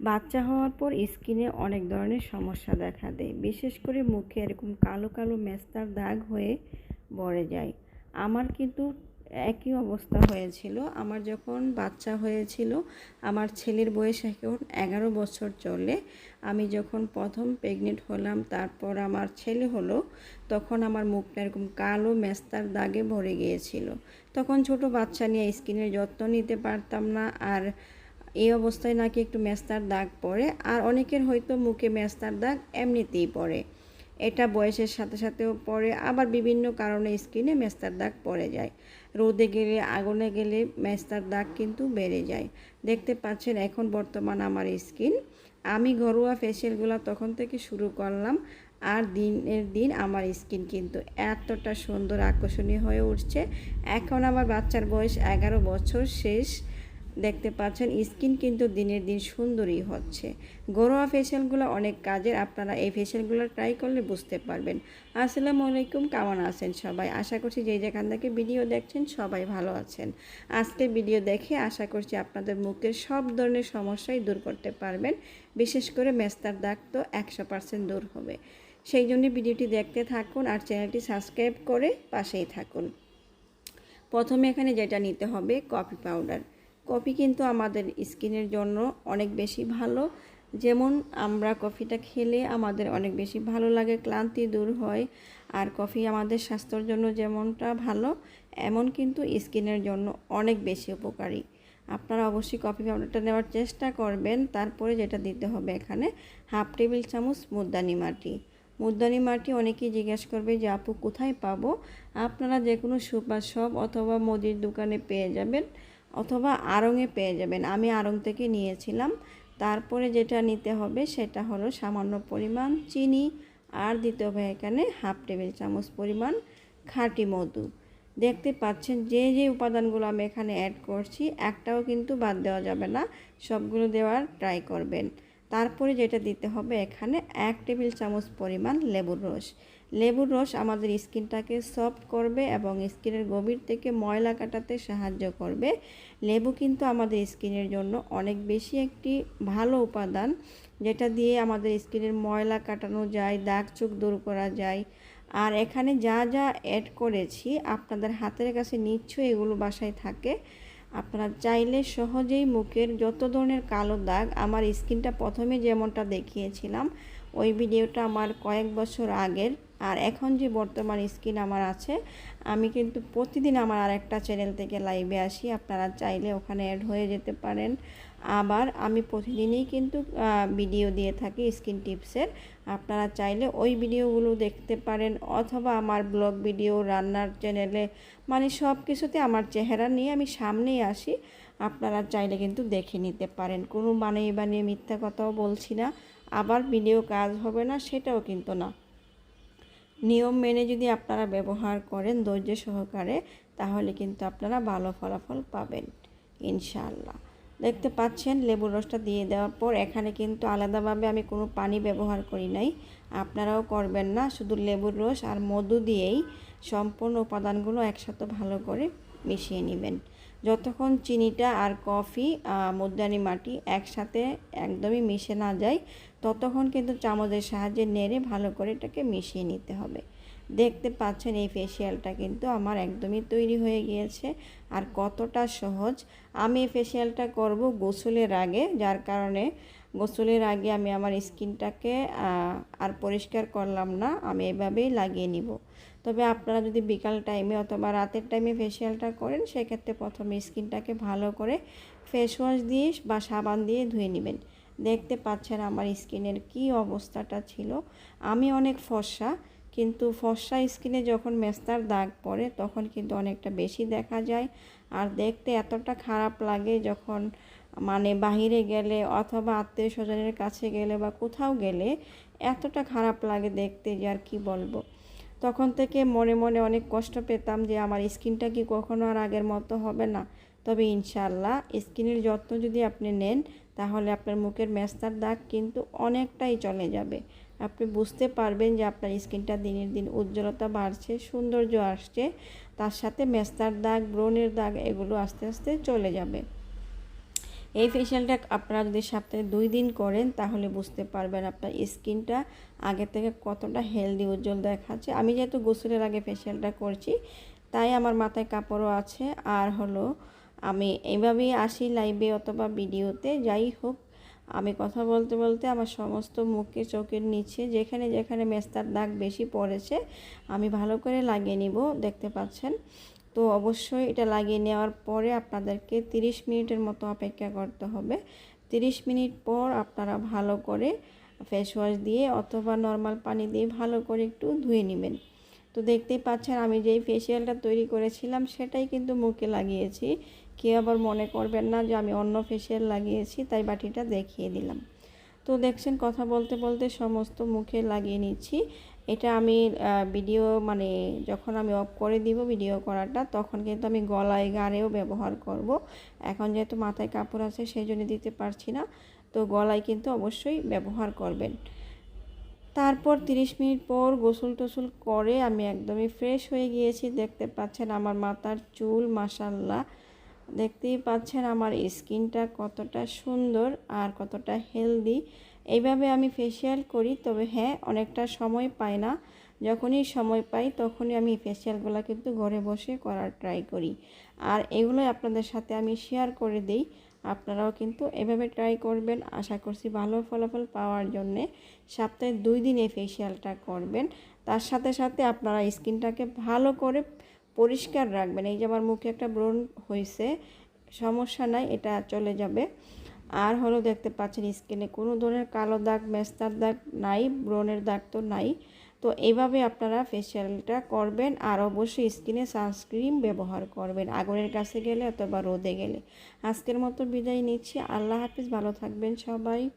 বাচ্চা হওয়ার পর স্কিনে অনেক ধরনের সমস্যা দেখা দেয়। বিশেষ করে মুখে এরকম কালো কালো মেস্তার দাগ হয়ে ভরে যায়। আমার কিন্তু একই অবস্থা হয়েছিল। আমার যখন বাচ্চা হয়েছিল, আমার ছেলের বয়স এখন এগারো বছর চলে। আমি যখন প্রথম প্রেগনেন্ট হলাম, তারপর আমার ছেলে হলো, তখন আমার মুখটা এরকম কালো মেস্তার দাগে ভরে গিয়েছিল। তখন ছোট বাচ্চা নিয়ে স্কিনের যত্ন নিতে পারতাম না আর এই অবস্থায় নাকি একটু মেস্তার দাগ পড়ে, আর অনেকের হয়তো মুখে মেস্তার দাগ এমনিতেই পড়ে। এটা বয়সের সাথে সাথেও পড়ে, আবার বিভিন্ন কারণে স্কিনে মেস্তার দাগ পড়ে যায়। রোদে গেলে, আগুনে গেলে মেস্তার দাগ কিন্তু বেড়ে যায়। দেখতে পাচ্ছেন, এখন বর্তমান আমার স্কিন। আমি ঘরোয়া ফেসিয়ালগুলো তখন থেকে শুরু করলাম, আর দিনের দিন আমার স্কিন কিন্তু এতটা সুন্দর আকর্ষণীয় হয়ে উঠছে। এখন আমার বাচ্চার বয়স এগারো বছর শেষ। দেখতে পাচ্ছেন, স্কিন কিন্তু দিনের দিন সুন্দরই হচ্ছে। ঘরোয়া ফেশিয়ালগুলো অনেক কাজের, আপনারা এই ফেশিয়ালগুলো ট্রাই করলে বুঝতে পারবেন। আসসালামু আলাইকুম, কেমন আছেন সবাই? আশা করছি যে যেখান থেকে ভিডিও দেখছেন সবাই ভালো আছেন। আজকে ভিডিও দেখে আশা করছি আপনাদের মুখের সব ধরনের সমস্যাই দূর করতে পারবেন। বিশেষ করে মেস্তার দাগ তো একশো পার্সেন্ট দূর হবে। সেই জন্য ভিডিওটি দেখতে থাকুন আর চ্যানেলটি সাবস্ক্রাইব করে পাশেই থাকুন। প্রথমে এখানে যেটা নিতে হবে কফি পাউডার কফি কিন্তু আমাদের স্কিনের জন্য অনেক বেশি ভালো। যেমন আমরা কফিটা খেলে আমাদের অনেক বেশি ভালো লাগে, ক্লান্তি দূর হয়। আর কফি আমাদের স্বাস্থ্যের জন্য যেমনটা ভালো, এমন কিন্তু স্কিনের জন্য অনেক বেশি উপকারী। আপনারা অবশ্যই কফি পাউডারটা নেওয়ার চেষ্টা করবেন। তারপরে যেটা দিতে হবে এখানে হাফ টেবিল চামচ মুদ্দানি মাটি। মুদ্দানি মাটি অনেকেই জিজ্ঞেস করবে যে, আপু, কোথায় পাবো? আপনারা যে কোনো সুপার শপ অথবা মুদির দোকানে পেয়ে যাবেন। অথবা আড়ংয়ে পেয়ে যাবেন। আমি আড়ং থেকে নিয়েছিলাম। তারপরে যেটা নিতে হবে সেটা হলো সামান্য পরিমাণ চিনি আর দিতে হবে এখানে হাফ টেবিল চামচ পরিমাণ খাঁটি মধু। দেখতে পাচ্ছেন যে যে উপাদানগুলো আমি এখানে অ্যাড করছি, একটাও কিন্তু বাদ দেওয়া যাবে না। সবগুলো দেওয়ার ট্রাই করবেন। তারপরে যেটা দিতে হবে এখানে এক টেবিল চামচ পরিমাণ লেবুর রস। লেবুর রস আমাদের স্কিনটাকে সফট করবে এবং স্কিনের গভীর থেকে ময়লা কাটাতে সাহায্য করবে। লেবু কিন্তু আমাদের স্কিনের জন্য অনেক বেশি একটি ভালো উপাদান, যেটা দিয়ে আমাদের স্কিনের ময়লা কাটানো যায়, দাগ চোখ দূর করা যায়। আর এখানে যা যা অ্যাড করেছি আপনাদের হাতের কাছে নিশ্চয়ই এগুলো বাসায় থাকে। আপনারা চাইলে সহজেই মুখের যত ধরনের কালো দাগ, আমার স্কিনটা প্রথমে যেমনটা দেখিয়েছিলাম, ওই ভিডিওটা আমার কয়েক বছর আগের। আর এখন যে বর্তমান স্কিন আমার আছে, আমি কিন্তু প্রতিদিন আমার আরেকটা চ্যানেল থেকে লাইভে আসি। আপনারা চাইলে ওখানে অ্যাড হয়ে যেতে পারেন। আবার আমি প্রতিদিনই কিন্তু ভিডিও দিয়ে থাকি স্কিন টিপসের আপনারা চাইলে ওই ভিডিওগুলো দেখতে পারেন অথবা আমার ব্লগ ভিডিও রান্নার চ্যানেলে মানে সব কিছুতে আমার চেহারা নিয়ে আমি সামনেই আসি। আপনারা চাইলে কিন্তু দেখে নিতে পারেন। কোনো বানিয়ে বানিয়ে মিথ্যা কথাও বলছি না। আবার ভিডিও কাজ হবে না, সেটাও কিন্তু না। নিয়ম মেনে যদি আপনারা ব্যবহার করেন ধৈর্য সহকারে, তাহলে কিন্তু আপনারা ভালো ফলাফল পাবেন, ইনশাআল্লাহ। দেখতে পাচ্ছেন, লেবুর রসটা দিয়ে দেওয়ার পর এখানে কিন্তু আলাদাভাবে আমি কোনো পানি ব্যবহার করি নাই। আপনারাও করবেন না, শুধু লেবুর রস আর মধু দিয়েই সম্পূর্ণ উপাদানগুলো একসাথে ভালো করে মিশিয়ে নেবেন। যতক্ষণ চিনিটা আর কফি মুদ্রানি মাটি একসাথে একদমই মিশে না যায়, ততক্ষণ কিন্তু চামচের সাহায্যে নেড়ে ভালো করে এটাকে মিশিয়ে নিতে হবে। দেখতে পাচ্ছেন এই ফেসিয়ালটা কিন্তু আমার একদমই তৈরি হয়ে গিয়েছে আর কতটা সহজ। আমি এই ফেসিয়ালটা করব গোসলের আগে, যার কারণে গোসলের আগে আমি আমার স্কিনটাকে আর পরিষ্কার করলাম না, আমি এভাবেই লাগিয়ে নিব। তবে আপনারা যদি বিকাল টাইমে অথবা রাতের টাইমে ফেসিয়ালটা করেন, সেক্ষেত্রে প্রথমে স্কিনটাকে ভালো করে ফেস ওয়াশ দিয়ে বা সাবান দিয়ে ধুয়ে নেবেন। দেখতে পাচ্ছেন আমার স্কিনের কি অবস্থাটা ছিল। আমি অনেক ফর্সা, কিন্তু ফর্সা স্কিনে যখন মেস্তার দাগ পড়ে, তখন কিন্তু অনেকটা বেশি দেখা যায়। আর দেখতে এতটা খারাপ লাগে যখন মানে বাহিরে গেলে অথবা আত্মীয় স্বজনের কাছে গেলে বা কোথাও গেলে, এতটা খারাপ লাগে দেখতে যে আর কি বলব। তখন থেকে মনে মনে অনেক কষ্ট পেতাম যে আমার স্কিনটা কি কখনো আর আগের মতো হবে না। তবে ইনশাল্লাহ স্কিনের যত্ন যদি আপনি নেন, তাহলে আপনার মুখের মেস্তার দাগ কিন্তু অনেকটাই চলে যাবে। আপনি বুঝতে পারবেন যে আপনার স্কিনটা দিনের দিন উজ্জ্বলতা বাড়ছে, সৌন্দর্য আসছে, তার সাথে মেস্তার দাগ, ব্রণের দাগ এগুলো আস্তে আস্তে চলে যাবে। এই ফেশিয়ালটা আপনারা যদি সপ্তাহে দুই দিন করেন, তাহলে বুঝতে পারবেন আপনার স্কিনটা আগে থেকে কতটা হেলদি উজ্জ্বল দেখাচ্ছে। আমি যেহেতু গোসলের আগে ফেশিয়ালটা করছি, তাই আমার মাথায় কাপড়ও আছে। আর হলো, আমি এইভাবেই আসি লাইভে অথবা ভিডিওতে যাই হোক, আমি কথা বলতে বলতে আমার সমস্ত মুখে, চোখের নিচে, যেখানে যেখানে মেস্তার দাগ বেশি পড়েছে, আমি ভালো করে লাগিয়ে নিব, দেখতে পাচ্ছেন। তো অবশ্যই এটা লাগিয়ে নেওয়ার পরে আপনাদেরকে 30 মিনিটের মতো অপেক্ষা করতে হবে। 30 মিনিট পর আপনারা ভালো করে ফেস ওয়াশ দিয়ে অথবা নর্মাল পানি দিয়ে ভালো করে একটু ধুয়ে নেবেন। তো দেখতেই পাচ্ছেন আমি যেই ফেসিয়ালটা তৈরি করেছিলাম সেটাই কিন্তু মুখে লাগিয়েছি। কেউ আবার মনে করবেন না যে আমি অন্য ফেসিয়াল লাগিয়েছি, তাই বাটিটা দেখিয়ে দিলাম। তো দেখছেন কথা বলতে বলতে সমস্ত মুখে লাগিয়ে নিচ্ছি। এটা আমি ভিডিও মানে যখন আমি অফ করে দিব ভিডিও করাটা, তখন কিন্তু আমি গলায় গাড়েও ব্যবহার করব। এখন যেহেতু মাথায় কাপড় আছে সেই জন্য দিতে পারছি না। তো গলায় কিন্তু অবশ্যই ব্যবহার করবেন। তারপর 30 মিনিট পর গোসল টোসল করে আমি একদমই ফ্রেশ হয়ে গিয়েছি। দেখতে পাচ্ছেন আমার মাথার চুল মাসাল্লাহ দেখতেই পাচ্ছেন আমার স্কিনটা কতটা সুন্দর আর কতটা হেলদি এইভাবে আমি ফেসিয়াল করি, তবে হ্যাঁ অনেকটা সময় পাই না। যখনই সময় পাই, তখনই আমি ফেসিয়ালগুলো কিন্তু ঘরে বসে করার ট্রাই করি। আর এগুলোই আপনাদের সাথে আমি শেয়ার করে দিই। আপনারাও কিন্তু এভাবে ট্রাই করবেন। আশা করছি ভালো ফলাফল পাওয়ার জন্যে সপ্তাহে দুই দিন এই ফেসিয়ালটা করবেন। তার সাথে সাথে আপনারা স্কিনটাকে ভালো করে পরিষ্কার রাখবেন। এই যে আমার মুখে একটা ব্রণ হয়েছে সমস্যা নাই, এটা চলে যাবে। আর হলো দেখতে পাচ্ছেন স্কিনে কোনো ধরনের কালো দাগ, মেস্তার দাগ নাই, ব্রণের দাগ তো নাই। তো এইভাবে আপনারা ফেশিয়ালটা করবেন আর অবশ্যই স্কিনে সানস্ক্রিন ব্যবহার করবেন। আগুনের কাছে গেলে অথবা রোদে গেলে। আজকের মতো বিদায় নিচ্ছি। আল্লাহ হাফিজ, ভালো থাকবেন সবাই।